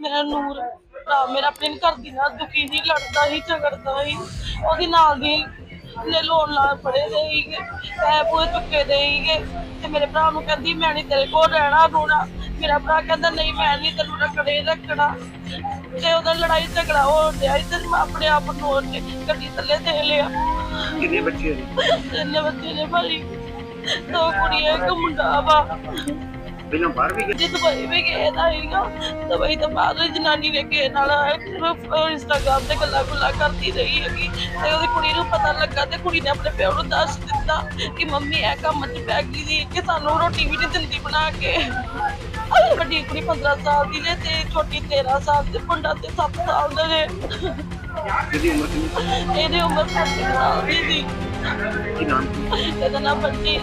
ਮੇਰਾ ਨੂਰ ਭਰਾ ਮੇਰਾ ਆਪਣੇ ਘਰ ਦੀ ਨਾਲ ਦੁਖੀ ਸੀ ਲੜਦਾ ਸੀ ਝਗੜਦਾ ਸੀ ਉਹਦੀ ਨਾਲ ਦੀ ਨੇ ਲੋਨ ਲਾ ਫੜੇ ਦੇ ਸੀਗੇ ਪੈ ਪੂਏ ਚੁੱਕੇ ਦੇ ਸੀਗੇ ਤੇ ਮੇਰੇ ਭਰਾ ਨੂੰ ਕਹਿੰਦੀ ਮੈਂ ਨਹੀਂ ਤੇਰੇ ਕੋਲ ਰਹਿਣਾ ਰੋਣਾ। ਮੇਰਾ ਭਰਾ ਕਹਿੰਦਾ ਨਹੀਂ ਮੈਂ ਨਹੀਂ ਤੈਨੂੰ ਰੱਖੜੇ ਰੱਖਣਾ। ਤੇ ਉਹਦਾ ਲੜਾਈ ਝਗੜਾ ਹੋ ਰਿਹਾ ਤੇ ਮੈਂ ਆਪਣੇ ਆਪ ਨੂੰ ਉਹਨੇ ਗੱਡੀ ਥੱਲੇ ਦੇ ਲਿਆ ਕਿੰਨੇ ਬੱਚੇ ਨੇ? ਤਿੰਨ ਬੱਚੇ ਨੇ ਭਾਈ ਦੋ ਕੁੜੀਆਂ ਇੱਕ ਮੁੰਡਾ ਵਾ। ਪਹਿਲਾਂ ਬਾਹਰ ਵੀ ਗਏ? ਜੇ ਦੁਬਈ ਵੀ ਗਏ ਦਾ ਹੀਗਾ ਦੁਬਈ ਤੋਂ ਬਾਅਦ ਉਹ ਜਨਾਨੀ ਨੇ ਕਿਸੇ ਨਾਲ ਇੰਸਟਾਗ੍ਰਾਮ ਤੇ ਗੱਲਾਂ ਗੁੱਲਾਂ ਕਰਦੀ ਰਹੀ ਹੈਗੀ। ਤੇ ਉਹਦੀ ਕੁੜੀ ਨੂੰ ਪਤਾ ਲੱਗਾ ਤੇ ਕੁੜੀ ਨੇ ਆਪਣੇ ਪਿਓ ਨੂੰ ਦੱਸ ਦਿੱਤਾ ਕਿ ਮੰਮੀ ਇਹ ਕੰਮ 'ਚ ਪੈ ਗਈ ਦੀ ਕਿ ਸਾਨੂੰ ਰੋਟੀ ਵੀ ਨਹੀਂ ਦਿੰਦੀ ਬਣਾ ਕੇ। ਵੱਡੀ ਕੁੜੀ 15 ਸਾਲ ਦੀ ਨੇ ਤੇ ਛੋਟੀ 13 ਸਾਲ ਦੀ ਮੁੰਡਾ ਤੇ 7 ਸਾਲ ਦਾ ਨੇ। ਇਹਦੀ ਉਮਰ ਕਿੰਨੀ ਸੀ? ਇਹਦੀ ਉਮਰ 7 ਸਾਲ ਦੀ ਸੀ। ਕੀ ਨਾਮ ਸੀ ਇਹਦਾ ਨਾਮ ਬੰਟੀ